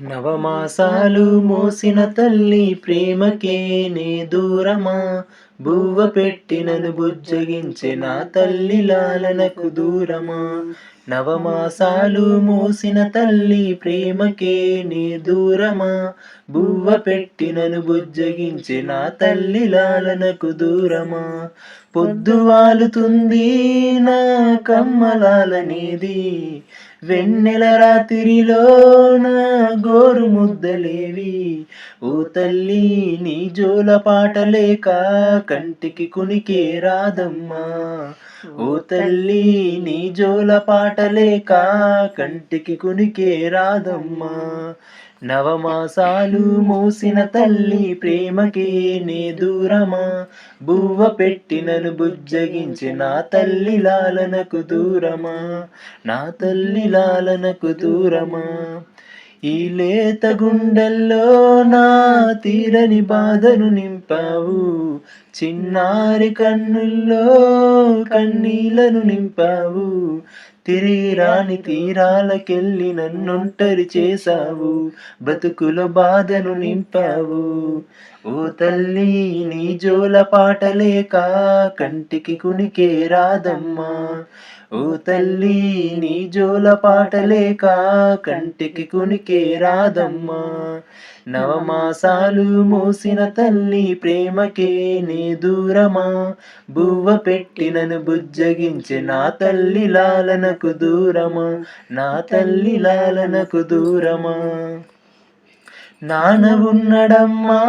నవమాసాలు మోసిన తల్లి ప్రేమకే నే దూరమా? బువ్వ పెట్టినను బుజ్జగించే నా తల్లి లాలనకు దూరమా? నవమాసాలు మోసిన తల్లి ప్రేమకే నే దూరమా? బువ్వ పెట్టినను బుజ్జగించే నా తల్లి లాలనకు దూరమా? పొద్దు వాలుతుంది నా కమ్మలాలనేది వెన్నెల రాత్రిలో నా నోరు ముద్దలేవి. ఓ తల్లి నీ జోల పాటలేక కంటికి కునికే రాదమ్మా. ఓ తల్లి నీ జోల పాటలేక కంటికి కునికే రాదమ్మా. నవమాసాలు మోసిన తల్లి ప్రేమకే నే దూరమా. బువ్వ పెట్టినను బుజ్జగించి నా తల్లి లాలనకు దూరమా. నా తల్లి లాలనకు దూరమా. ఈ లేత గుండెల్లో నా తీరని బాధను నింపావు. చిన్నారి కన్నుల్లో కన్నీళ్ళను నింపావు. తిరిగి రాని తీరాలకెళ్ళి నన్నొంటరి చేశావు. బతుకుల బాధను నింపావు. ఓ తల్లి నీ జోల పాటలేక కంటికి కునికే రాదమ్మా. ఓ తల్లి నీ జోల పాటలేక కంటికి కునికే రాదమ్మా నవమాసాలు మోసిన తల్లి ప్రేమకే నీ దూరమా. బువ్వ పెట్టినను బుజ్జగించే నా తల్లి లాలనకు దూరమా. నా తల్లి లాలనకు దూరమా. నాన్న ఉన్నడమ్మా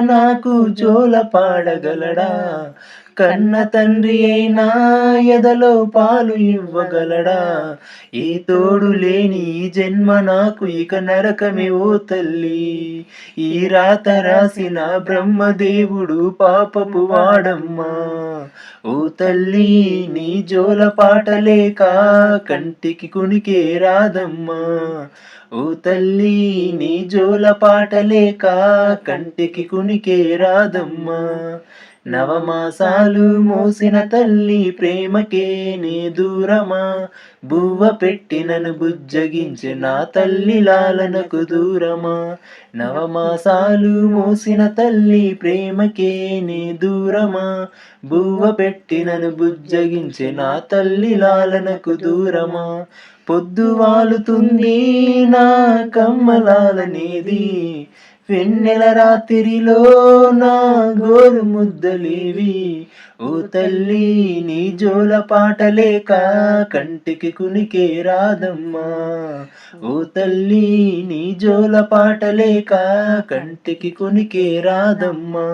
నాకు జోల పాడగలడా. కన్న తండ్రి అయినా ఎదలో పాలు ఇవ్వగలడా? ఈ తోడు లేని జన్మ నాకు ఇక నరకమే ఓ తల్లి. ఈ రాత రాసిన బ్రహ్మదేవుడు పాపపు వాడమ్మా. ఓ తల్లి నీ జోల పాటలేక కంటికి కునికే రాదమ్మా ఓ తల్లి నీ జోల పాటలేక కంటికి కునికే రాదమ్మా నవమాసాలు మోసిన తల్లి ప్రేమకే నీ దూరమా? బువ్వ పెట్టినను బుజ్జగించి నా తల్లి లాలనకు దూరమా? నవమాసాలు మోసిన తల్లి ప్రేమకే నీ దూరమా? బువ్వ పెట్టినను బుజ్జగించి నా తల్లి లాలనకు దూరమా? పొద్దు వాలుతుంది నా కమ్మలాలనేది వెన్నెల రాత్రిలో నా గోరు ముద్దలేవి. ఓ తల్లి నీ జోల పాటలేక కంటికి కునికే రాదమ్మా. ఓ తల్లి నీ జోల పాటలేక కంటికి కునికే రాదమ్మా.